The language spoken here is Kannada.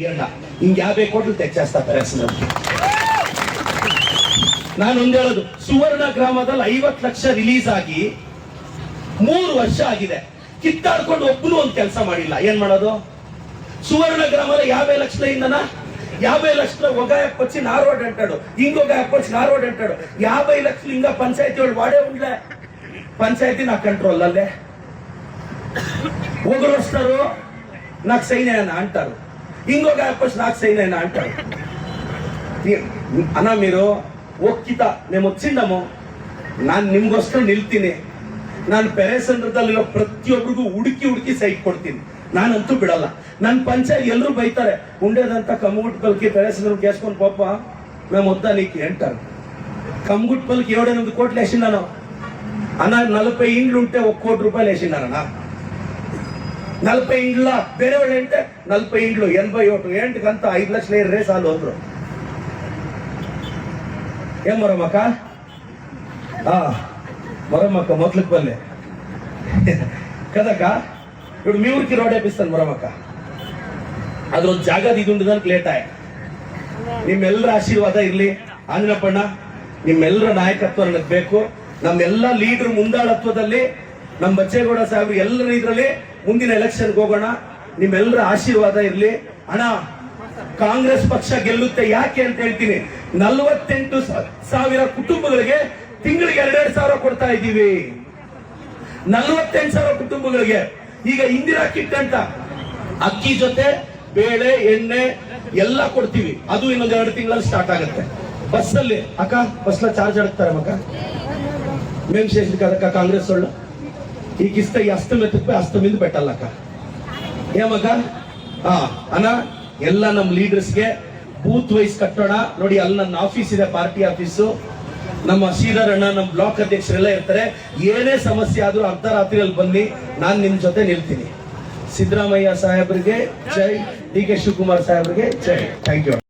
ಇಲ್ಲ ಹಿಂಗ್ ಯಾವೇ ಕೊಟ್ಟು ತೆಚ್ಚೇಸ್ತಾರೆ ನಾನು ಒಂದ್ ಹೇಳೋದು ಸುವರ್ಣ ಗ್ರಾಮದಲ್ಲಿ ಐವತ್ ಲಕ್ಷ ರಿಲೀಸ್ ಆಗಿ ಮೂರು ವರ್ಷ ಆಗಿದೆ ಕಿತ್ತಾಡ್ಕೊಂಡು ಒಬ್ಬನು ಒಂದ್ ಕೆಲಸ ಮಾಡಿಲ್ಲ ಏನ್ ಮಾಡೋದು ಸುವರ್ಣ ಗ್ರಾಮದ యాభై లక్షల అయిందనా యాభై లక్షల ఒక వచ్చి నారోడ్ అంటాడు ఇంకొక యాప్ వచ్చి నారోడ్ అంటాడు యాభై లక్షలు ఇంకా పంచాయతీ వాళ్ళు వాడే ఉండలే పంచాయతీ నా కంట్రోల్ అల్లే ఒకరు వస్తారు నాకు సైన్ అయ్యానా అంటారు ఇంకొక యాప్ వచ్చి నాకు సైన్ అయినా అంటారు ಈ- ಅಣ್ಣ మీరు ಒಕ್ಕಿತ మేము వచ్చిండము ನಾನು ನಿಮ್ಗೋಸ್ಕರ ನಿಲ್ತೀನಿ ನಾನು ಪೆರೇಸಂದ್ರದಲ್ಲಿರೋ ಪ್ರತಿಯೊಬ್ಬರಿಗೂ ಹುಡುಕಿ ಹುಡುಕಿ ಸೈಟ್ ಕೊಡ್ತೀನಿ ನಾನಂತೂ ಬಿಡಲ್ಲ ನನ್ನ ಪಂಚಾಯತ್ ಎಲ್ಲರೂ ಬೈತಾರೆ ఉండేదంతా కమ్ముగుట్ పలికి పెరేసంద్రం కేసుకొని పోప్ప మేము వద్దా నీకు అంటారు కమ్ముగుట్ పలికి ఏడెనిమిది కోట్లు వేసిండాను అన్న నలభై ఇండ్లు ఉంటే ఒక కోటి రూపాయలు వేసిండారన్నా నలభై ఇండ్ల ಬೇರೆ వాళ్ళు అంటే నలభై ఇండ్లు ఎనభై ఒకటి ఏంటికంత ఐదు లక్షలు ఏర్రే సార్లు ಹೋದ್ರು ఏం మరమ్మక్క ఆ, మరమ్మక్క మొదలకు పల్లె కదక్క ఇప్పుడు మీ ఊరికి రోడ్ వేపిస్తాను మరమ్మక్క ಅದ್ರೊಂದು ಜಾಗದ ಇದು ಉಂಟದಕ್ಕೆ ಲೇಟ್ ಆಯ್ ನಿಮ್ಮೆಲ್ಲರ ಆಶೀರ್ವಾದ ಇರ್ಲಿ ಆಂಜನಪ್ಪಣ್ಣ ನಿಮ್ಮೆಲ್ಲರ ನಾಯಕತ್ವ ನನಗೆ ಬೇಕು ನಮ್ಮೆಲ್ಲ ಲೀಡರ್ ಮುಂದಾಳತ್ವದಲ್ಲಿ ನಮ್ಮ ಬಚ್ಚೇಗೌಡ ಸಾಹೇಬ್ರು ಎಲ್ಲರೂ ಇದರಲ್ಲಿ ಮುಂದಿನ ಎಲೆಕ್ಷನ್ಗೆ ಹೋಗೋಣ. ನಿಮ್ಮೆಲ್ಲರ ಆಶೀರ್ವಾದ ಇರಲಿ. ಹಣ ಕಾಂಗ್ರೆಸ್ ಪಕ್ಷ ಗೆಲ್ಲುತ್ತೆ ಯಾಕೆ ಅಂತ ಹೇಳ್ತೀನಿ. ನಲ್ವತ್ತೆಂಟು ಸಾವಿರ ಕುಟುಂಬಗಳಿಗೆ ತಿಂಗಳಿಗೆ ಎರಡೆರಡು ಸಾವಿರ ಕೊಡ್ತಾ ಇದ್ದೀವಿ. ನಲ್ವತ್ತೆಂಟು ಸಾವಿರ ಕುಟುಂಬಗಳಿಗೆ. ಈಗ ಇಂದಿರಾ ಕಿಟ್ ಅಂತ ಅಕ್ಕಿ ಜೊತೆ ಬೇಳೆ, ಎಣ್ಣೆ ಎಲ್ಲ ಕೊಡ್ತೀವಿ. ಅದು ಇನ್ನೊಂದ್ ಎರಡು ತಿಂಗಳಲ್ಲಿ ಸ್ಟಾರ್ಟ್ ಆಗುತ್ತೆ. ಬಸ್ಸಲ್ಲಿ, ಅಕ್ಕ ಬಸ್ನ ಚಾರ್ಜ್ ಆಡ್ತಾರೆ ಮಕ್ಕ. ಮೇಮ್ ಶೇಷ್ ಕಾಂಗ್ರೆಸ್ ಒಳ್ಳೆ. ಈಗ ಇಷ್ಟ ಈ ಅಷ್ಟಮಿ ಅಸ್ತಮಿಂದ ಬೆಟ್ಟಲ್ಲಕ್ಕ ಏಮಗ ಹಾ ಅಣ್ಣ, ಎಲ್ಲ ನಮ್ಮ ಲೀಡರ್ಸ್ಗೆ ಬೂತ್ ವೈಸ್ ಕಟ್ಟೋಣ. ನೋಡಿ, ಅಲ್ಲಿ ನನ್ನ ಆಫೀಸ್ ಇದೆ ಪಾರ್ಟಿ ಆಫೀಸು ನಮ್ಮ ಶ್ರೀಧರ್ ಅಣ್ಣ, ನಮ್ಮ ಬ್ಲಾಕ್ ಅಧ್ಯಕ್ಷರೆಲ್ಲ ಇರ್ತಾರೆ. ಏನೇ ಸಮಸ್ಯೆ ಆದ್ರೂ ಅರ್ಧ ರಾತ್ರಿಯಲ್ಲಿ ಬನ್ನಿ, ನಾನು ನಿಮ್ಮ ಜೊತೆ ನಿಲ್ತೀನಿ. ಸಿದ್ದರಾಮಯ್ಯ ಸಾಹೇಬರಿಗೆ ಜೈ, ಡಿ ಕೆ ಶಿವಕುಮಾರ್ ಸಾಹೇಬರಿಗೆ ಜೈ. Thank you